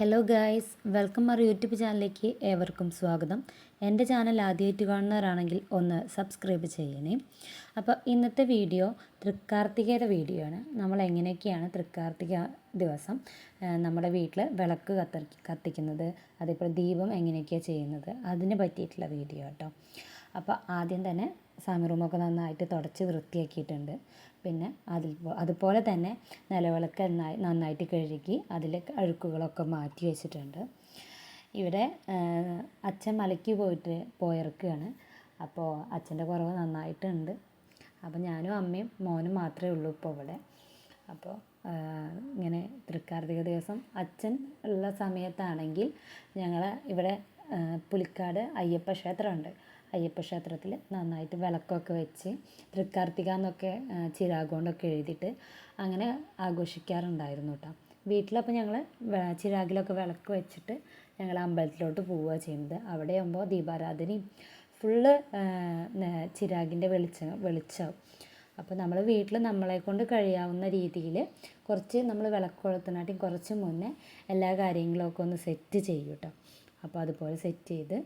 Hello guys welcome our YouTube ചാനലിലേക്ക് ഏവർക്കും സ്വാഗതം. എന്റെ ചാനൽ ആദ്യമായിട്ട് കാണുന്നവരാണെങ്കിൽ ഒന്ന് സബ്സ്ക്രൈബ് ചെയ്യണേ. അപ്പോൾ ഇന്നത്തെ വീഡിയോ തൃക്കാർത്തികയുടെ വീഡിയോ ആണ്. നമ്മൾ എങ്ങനെയൊക്കെയാണ് തൃക്കാർത്തിക ദിവസം നമ്മുടെ വീട്ടിൽ വിളക്ക് കത്തി കത്തിക്കുന്നത് അതേപോലെ ദീപം എങ്ങനെയൊക്കെയാണ് ചെയ്യുന്നത് അതിനെ പറ്റിയിട്ടുള്ള വീഡിയോ കേട്ടോ. അപ്പോൾ ആദ്യം തന്നെ സ്വാമി റൂമൊക്കെ നന്നായിട്ട് തുടച്ച് വൃത്തിയാക്കിയിട്ടുണ്ട്. പിന്നെ അതിൽ അതുപോലെ തന്നെ നിലവിളക്ക് നന്നായി നന്നായിട്ട് കഴുകി അതിൽ അഴുക്കുകളൊക്കെ മാറ്റി വെച്ചിട്ടുണ്ട്. ഇവിടെ അച്ഛൻ മലയ്ക്ക് പോയിട്ട് പോയിറക്കുകയാണ് അപ്പോൾ അച്ഛന്റെ കുറവ് നന്നായിട്ടുണ്ട്. അപ്പോൾ ഞാനും അമ്മയും മോനും മാത്രമേ ഉള്ളൂ ഇപ്പോൾ ഇവിടെ. അപ്പോൾ ഇങ്ങനെ തൃക്കാർത്തിക ദിവസം അച്ഛൻ ഉള്ള സമയത്താണെങ്കിൽ ഞങ്ങൾ ഇവിടെ പുലിക്കാട് അയ്യപ്പ ക്ഷേത്രമുണ്ട്. അയ്യപ്പ ക്ഷേത്രത്തിൽ നന്നായിട്ട് വിളക്കൊക്കെ വെച്ച് തൃക്കാർത്തിക എന്നൊക്കെ ചിരാഗോണ്ടൊക്കെ എഴുതിയിട്ട് അങ്ങനെ ആഘോഷിക്കാറുണ്ടായിരുന്നു കേട്ടോ വീട്ടിലപ്പോൾ ഞങ്ങൾ ചിരാഗിലൊക്കെ വിളക്ക് വെച്ചിട്ട് ഞങ്ങൾ അമ്പലത്തിലോട്ട് പോവുക ചെയ്യുന്നത്. അവിടെ ആകുമ്പോൾ ദീപാരാധനയും ഫുള്ള് ചിരാഗിന്റെ വെളിച്ചം വെളിച്ചാവും. അപ്പോൾ നമ്മൾ വീട്ടിൽ നമ്മളെ കൊണ്ട് കഴിയാവുന്ന രീതിയിൽ കുറച്ച് നമ്മൾ വിളക്ക് കൊളുത്തിനാട്ടിയും കുറച്ച് മുന്നേ എല്ലാ കാര്യങ്ങളൊക്കെ ഒന്ന് സെറ്റ് ചെയ്യും കേട്ടോ അപ്പോൾ അതുപോലെ സെറ്റ് ചെയ്ത്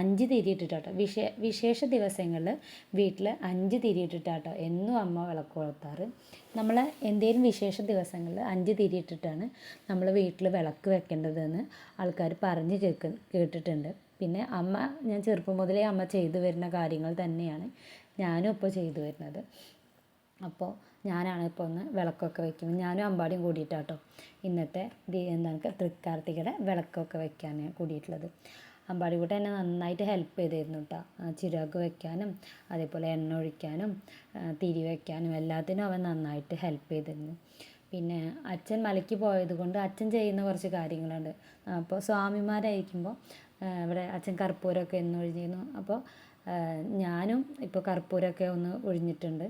അഞ്ച് തിരി വിശേ വിശേഷ ദിവസങ്ങളിൽ വീട്ടിൽ അഞ്ച് തിരി ഇട്ടിട്ടാട്ടോ. എന്നും അമ്മ വിളക്ക് കൊളുത്താറ് നമ്മൾ എന്തെങ്കിലും വിശേഷ ദിവസങ്ങളിൽ അഞ്ച് തിരി ഇട്ടിട്ടാണ് നമ്മൾ വീട്ടിൽ വിളക്ക് വെക്കേണ്ടതെന്ന് ആൾക്കാർ പറഞ്ഞ് കേൾക്ക് കേട്ടിട്ടുണ്ട്. പിന്നെ അമ്മ ഞാൻ ചെറുപ്പം മുതലേ അമ്മ ചെയ്തു വരുന്ന കാര്യങ്ങൾ തന്നെയാണ് ഞാനും ഇപ്പോൾ ചെയ്തു വരുന്നത്. അപ്പോൾ ഞാനാണ് ഇപ്പോൾ ഒന്ന് വിളക്കൊക്കെ വയ്ക്കുന്നത് ഞാനും അമ്പാടിയും കൂടിയിട്ടാട്ടോ. ഇന്നത്തെ എന്താണ് തൃക്കാർത്തികയുടെ വിളക്കൊക്കെ വയ്ക്കാൻ കൂടിയിട്ടുള്ളത്. അമ്പാടി കൂട്ടം എന്നെ നന്നായിട്ട് ഹെൽപ്പ് ചെയ്തിരുന്നു കേട്ടോ ചിരാഗ് വയ്ക്കാനും അതേപോലെ എണ്ണ ഒഴിക്കാനും തിരി വയ്ക്കാനും എല്ലാത്തിനും അവൻ നന്നായിട്ട് ഹെൽപ്പ് ചെയ്തിരുന്നു. പിന്നെ അച്ഛൻ മലയ്ക്ക് പോയത് കൊണ്ട് അച്ഛൻ ചെയ്യുന്ന കുറച്ച് കാര്യങ്ങളുണ്ട്. അപ്പോൾ സ്വാമിമാരായിരിക്കുമ്പോൾ ഇവിടെ അച്ഛൻ കർപ്പൂരമൊക്കെ എന്ന് ഒഴിഞ്ഞിരുന്നു. അപ്പോൾ ഞാനും ഇപ്പോൾ കർപ്പൂരമൊക്കെ ഒന്ന് ഒഴിഞ്ഞിട്ടുണ്ട്.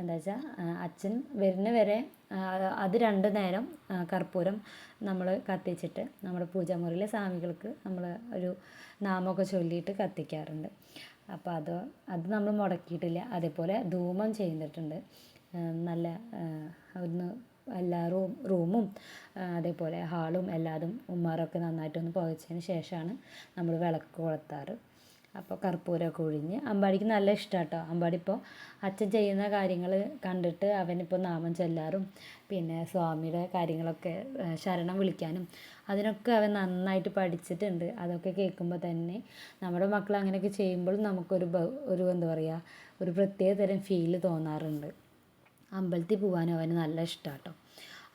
എന്താ വെച്ചാൽ അച്ഛൻ വരുന്ന വരെ അത് രണ്ട് നേരം കർപ്പൂരം നമ്മൾ കത്തിച്ചിട്ട് നമ്മുടെ പൂജാമുറിയിലെ സ്വാമികൾക്ക് നമ്മൾ ഒരു നാമമൊക്കെ ചൊല്ലിയിട്ട് കത്തിക്കാറുണ്ട്. അപ്പോൾ അത് അത് നമ്മൾ മുടക്കിയിട്ടില്ല. അതേപോലെ ധൂമം ചെയ്തിട്ടുണ്ട്. നല്ല ഒന്ന് എല്ലാ റൂം റൂമും അതേപോലെ ഹാളും എല്ലാതും ഉമ്മാറൊക്കെ നന്നായിട്ടൊന്ന് പുകച്ചതിന് ശേഷമാണ് നമ്മൾ വിളക്ക് കൊളുത്താറ്. അപ്പോൾ കർപ്പൂരമൊക്കെ ഒഴിഞ്ഞ് അമ്പാടിക്ക് നല്ല ഇഷ്ടമാണ് കേട്ടോ അമ്പാടി ഇപ്പോൾ അച്ഛൻ ചെയ്യുന്ന കാര്യങ്ങൾ കണ്ടിട്ട് അവനിപ്പോൾ നാമം ചൊല്ലാറും. പിന്നെ സ്വാമിയുടെ കാര്യങ്ങളൊക്കെ ശരണം വിളിക്കാനും. അതിനൊക്കെ അവൻ നന്നായിട്ട് പഠിച്ചിട്ടുണ്ട്. അതൊക്കെ കേൾക്കുമ്പോൾ തന്നെ നമ്മുടെ മക്കൾ അങ്ങനെയൊക്കെ ചെയ്യുമ്പോൾ നമുക്കൊരു ഒരു എന്താ പറയുക ഒരു പ്രത്യേക തരം ഫീൽ തോന്നാറുണ്ട്. അമ്പലത്തിൽ പോകാനും അവന് നല്ല ഇഷ്ടമാണ് കേട്ടോ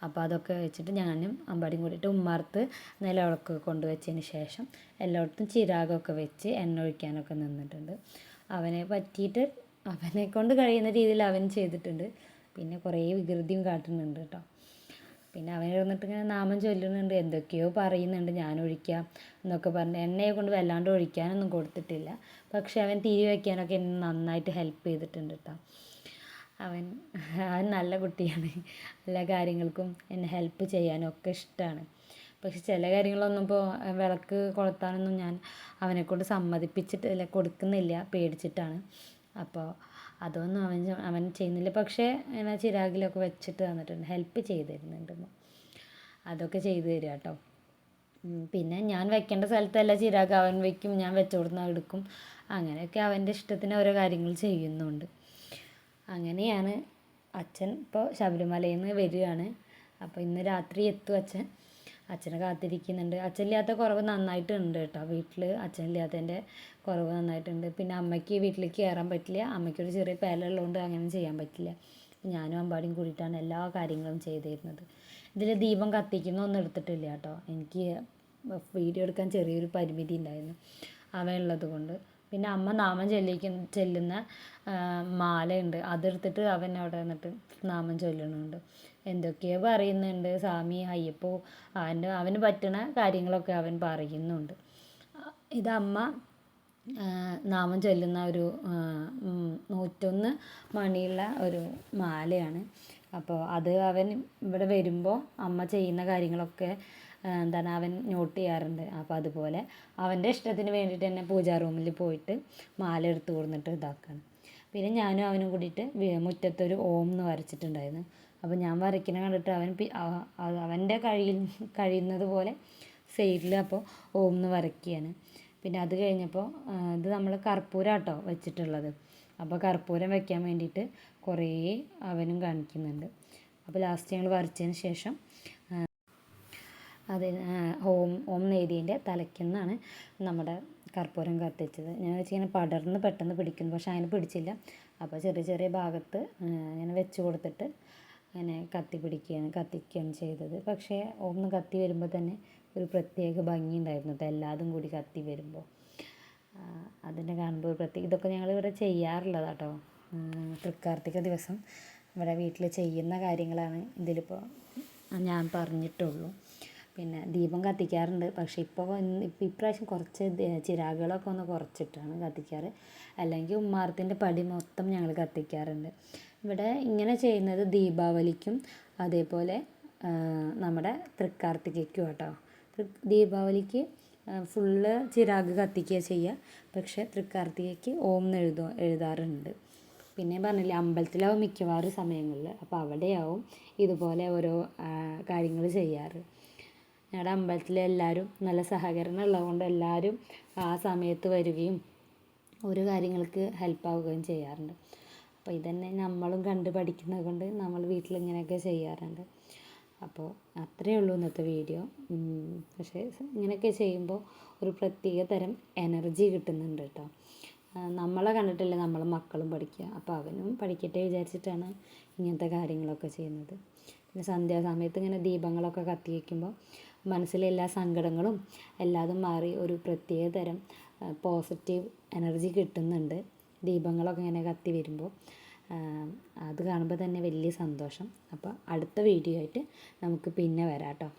അപ്പോൾ അതൊക്കെ വെച്ചിട്ട് ഞാനും അമ്പാടിയും കൂടിയിട്ട് ഉമ്മാർത്ത് നിലവിളക്ക് കൊണ്ടുവച്ചതിന് ശേഷം എല്ലായിടത്തും ചിരാഗമൊക്കെ വെച്ച് എണ്ണ ഒഴിക്കാനൊക്കെ നിന്നിട്ടുണ്ട്. അവനെ പറ്റിയിട്ട് അവനെ കൊണ്ട് കഴിയുന്ന രീതിയിൽ അവൻ ചെയ്തിട്ടുണ്ട്. പിന്നെ കുറേ വികൃതിയും കാട്ടുന്നുണ്ട് കേട്ടോ. പിന്നെ അവൻ ഇരുന്നിട്ട് ഇങ്ങനെ നാമം ചൊല്ലുന്നുണ്ട് എന്തൊക്കെയോ പറയുന്നുണ്ട് ഞാൻ ഒഴിക്കാം എന്നൊക്കെ പറഞ്ഞ് എണ്ണയെ കൊണ്ട് വല്ലാണ്ട് ഒഴിക്കാനൊന്നും കൊടുത്തിട്ടില്ല. പക്ഷെ അവൻ തിരി വയ്ക്കാനൊക്കെ എന്നെ നന്നായിട്ട് ഹെൽപ്പ് ചെയ്തിട്ടുണ്ട് കേട്ടോ. അവൻ അവൻ നല്ല കുട്ടിയാണ്. എല്ലാ കാര്യങ്ങൾക്കും എന്നെ ഹെൽപ്പ് ചെയ്യാനും ഒക്കെ ഇഷ്ടമാണ് പക്ഷെ ചില കാര്യങ്ങളൊന്നും ഇപ്പോൾ വിളക്ക് കൊളുത്താനൊന്നും ഞാൻ അവനെക്കൊണ്ട് സമ്മതിപ്പിച്ചിട്ടില്ല കൊടുക്കുന്നില്ല പേടിച്ചിട്ടാണ്. അപ്പോൾ അതൊന്നും അവൻ അവൻ ചെയ്യുന്നില്ല. പക്ഷേ ഞാൻ ചിരാഗിലൊക്കെ വെച്ചിട്ട് തന്നിട്ടുണ്ട് ഹെൽപ്പ് ചെയ്ത് തരുന്നുണ്ട്. അതൊക്കെ ചെയ്തു തരിക കേട്ടോ. പിന്നെ ഞാൻ വെക്കേണ്ട സ്ഥലത്തല്ല ചിരാഗ് അവൻ വെക്കും ഞാൻ വെച്ചു കൊടുക്കുന്ന എടുക്കും. അങ്ങനെയൊക്കെ അവന്റെ ഇഷ്ടത്തിന് ഓരോ കാര്യങ്ങൾ ചെയ്യുന്നുണ്ട്. അങ്ങനെയാണ് അച്ഛൻ ഇപ്പോൾ ശബരിമലയിൽ നിന്ന് വരികയാണ്. അപ്പോൾ ഇന്ന് രാത്രി എത്തും അച്ഛൻ. അച്ഛനെ കാത്തിരിക്കുന്നുണ്ട്. അച്ഛനില്ലാത്ത കുറവ് നന്നായിട്ടുണ്ട് കേട്ടോ. വീട്ടിൽ അച്ഛനില്ലാത്തതിന്റെ കുറവ് നന്നായിട്ടുണ്ട്. പിന്നെ അമ്മയ്ക്ക് വീട്ടിലേക്ക് കയറാൻ പറ്റില്ല. അമ്മയ്ക്കൊരു ചെറിയ പേലുള്ളതുകൊണ്ട് അങ്ങനെ ചെയ്യാൻ പറ്റില്ല. ഞാനും അമ്പാടിയും കൂടിയിട്ടാണ് എല്ലാ കാര്യങ്ങളും ചെയ്തിരുന്നത്. ഇതിൽ ദീപം കത്തിക്കുന്നൊന്നും എടുത്തിട്ടില്ല കേട്ടോ. എനിക്ക് വീഡിയോ എടുക്കാൻ ചെറിയൊരു പരിമിതി ഉണ്ടായിരുന്നു. അവയുള്ളത് കൊണ്ട്. പിന്നെ അമ്മ നാമം ചൊല്ലിക്കുന്ന ചൊല്ലുന്ന മാലയുണ്ട്. അതെടുത്തിട്ട് അവൻ അവിടെ നിന്നിട്ട് നാമം ചൊല്ലണുണ്ട് എന്തൊക്കെയോ പറയുന്നുണ്ട് സ്വാമി അയ്യപ്പോ അവന്റെ അവന് പറ്റുന്ന കാര്യങ്ങളൊക്കെ അവൻ പറയുന്നുണ്ട്. ഇത് അമ്മ നാമം ചൊല്ലുന്ന ഒരു നൂറ്റൊന്ന് മണിയുള്ള ഒരു മാലയാണ്. അപ്പോൾ അത് അവൻ ഇവിടെ വരുമ്പോൾ അമ്മ ചെയ്യുന്ന കാര്യങ്ങളൊക്കെ എന്താണ് അവൻ നോട്ട് ചെയ്യാറുണ്ട്. അപ്പോൾ അതുപോലെ അവന്റെ ഇഷ്ടത്തിന് വേണ്ടിയിട്ട് തന്നെ പൂജാ റൂമിൽ പോയിട്ട് മാല എടുത്ത് കൊടുത്തിട്ട് ഇതാക്കുകയാണ് പിന്നെ ഞാനും അവനും കൂടിയിട്ട് മുറ്റത്തൊരു ഓം എന്ന് വരച്ചിട്ടുണ്ടായിരുന്നു. അപ്പോൾ ഞാൻ വരയ്ക്കുന്ന കണ്ടിട്ട് അവൻ അവന്റെ കഴിയിൽ കഴിയുന്നത് പോലെ സൈഡിൽ അപ്പോൾ ഓം എന്ന് വരയ്ക്കുകയാണ് പിന്നെ അത് കഴിഞ്ഞപ്പോൾ ഇത് നമ്മൾ കർപ്പൂരാട്ടോ വെച്ചിട്ടുള്ളത്. അപ്പോൾ കർപ്പൂരം വെക്കാൻ വേണ്ടിയിട്ട് കുറേ അവനും കാണിക്കുന്നുണ്ട്. അപ്പോൾ ലാസ്റ്റ് ഞങ്ങൾ വരച്ചതിന് ശേഷം അത് ഓം ഓം നെയ്തിന്റെ തലയ്ക്കുന്നാണ് നമ്മുടെ കർപ്പൂരം കത്തിച്ചത്. ഞാൻ വെച്ച് ഇങ്ങനെ പടർന്ന് പെട്ടെന്ന് പിടിക്കുന്നു പക്ഷേ അതിന് പിടിച്ചില്ല. അപ്പോൾ ചെറിയ ചെറിയ ഭാഗത്ത് ഇങ്ങനെ വെച്ച് കൊടുത്തിട്ട് ഇങ്ങനെ കത്തി പിടിക്കുകയാണ് കത്തിക്കുകയാണ് ചെയ്തത്. പക്ഷേ ഒന്ന് കത്തി വരുമ്പോൾ തന്നെ ഒരു പ്രത്യേക ഭംഗി ഉണ്ടായിരുന്നു കേട്ടോ എല്ലാതും കൂടി കത്തി വരുമ്പോൾ. അതിനെ കാണുമ്പോൾ ഒരു പ്രത്യേക ഇതൊക്കെ ഞങ്ങൾ ഇവിടെ ചെയ്യാറുള്ളതാണ് കേട്ടോ. തൃക്കാർത്തിക ദിവസം ഇവിടെ വീട്ടിൽ ചെയ്യുന്ന കാര്യങ്ങളാണ് ഇതിലിപ്പോൾ ഞാൻ പറഞ്ഞിട്ടുള്ളൂ. പിന്നെ ദീപം കത്തിക്കാറുണ്ട്. പക്ഷേ ഇപ്പോൾ ഇപ്പം ഇപ്രാവശ്യം കുറച്ച് ചിരാകുകളൊക്കെ ഒന്ന് കുറച്ചിട്ടാണ് കത്തിക്കാറ്. അല്ലെങ്കിൽ ഉമ്മാർത്തിന്റെ പടി മൊത്തം ഞങ്ങൾ കത്തിക്കാറുണ്ട്. ഇവിടെ ഇങ്ങനെ ചെയ്യുന്നത് ദീപാവലിക്കും അതേപോലെ നമ്മുടെ തൃക്കാർത്തികയ്ക്കും കേട്ടോ ദീപാവലിക്ക് ഫുള്ള് ചിരാഗ് കത്തിക്കുക ചെയ്യുക പക്ഷേ തൃക്കാർത്തികയ്ക്ക് ഓം എഴുതോ എഴുതാറുണ്ട്. പിന്നെ പറഞ്ഞില്ലേ അമ്പലത്തിലാവും മിക്കവാറും സമയങ്ങളിൽ അപ്പോൾ അവിടെയാവും ഇതുപോലെ ഓരോ കാര്യങ്ങൾ ചെയ്യാറ്. ഞങ്ങളുടെ അമ്പലത്തിലെ എല്ലാവരും നല്ല സഹകരണം ഉള്ളതുകൊണ്ട് എല്ലാവരും ആ സമയത്ത് വരികയും ഓരോ കാര്യങ്ങൾക്ക് ഹെൽപ്പ് ആവുകയും ചെയ്യാറുണ്ട്. അപ്പോൾ ഇതന്നെ നമ്മളും കണ്ട് പഠിക്കുന്നത് കൊണ്ട് നമ്മൾ വീട്ടിൽ ഇങ്ങനെയൊക്കെ ചെയ്യാറുണ്ട്. അപ്പോൾ അത്രയേ ഉള്ളൂ ഇന്നത്തെ വീഡിയോ. പക്ഷേ ഇങ്ങനെയൊക്കെ ചെയ്യുമ്പോൾ ഒരു പ്രത്യേക തരം എനർജി കിട്ടുന്നുണ്ട് കേട്ടോ നമ്മളെ കണ്ടിട്ടല്ലേ നമ്മളെ മക്കളും പഠിക്കുക അപ്പോൾ അവനും പഠിക്കട്ടെ വിചാരിച്ചിട്ടാണ് ഇങ്ങനത്തെ കാര്യങ്ങളൊക്കെ ചെയ്യുന്നത്. പിന്നെ സന്ധ്യാസമയത്ത് ഇങ്ങനെ ദീപങ്ങളൊക്കെ കത്തി വയ്ക്കുമ്പോൾ മനസ്സിലെ എല്ലാ സങ്കടങ്ങളും എല്ലാതും മാറി ഒരു പ്രത്യേക തരം പോസിറ്റീവ് എനർജി കിട്ടുന്നുണ്ട്. ദീപങ്ങളൊക്കെ ഇങ്ങനെ കത്തി വരുമ്പോൾ അത് കാണുമ്പോൾ തന്നെ വലിയ സന്തോഷം. അപ്പോൾ അടുത്ത വീഡിയോ ആയിട്ട് നമുക്ക് പിന്നെ വരാം കേട്ടോ.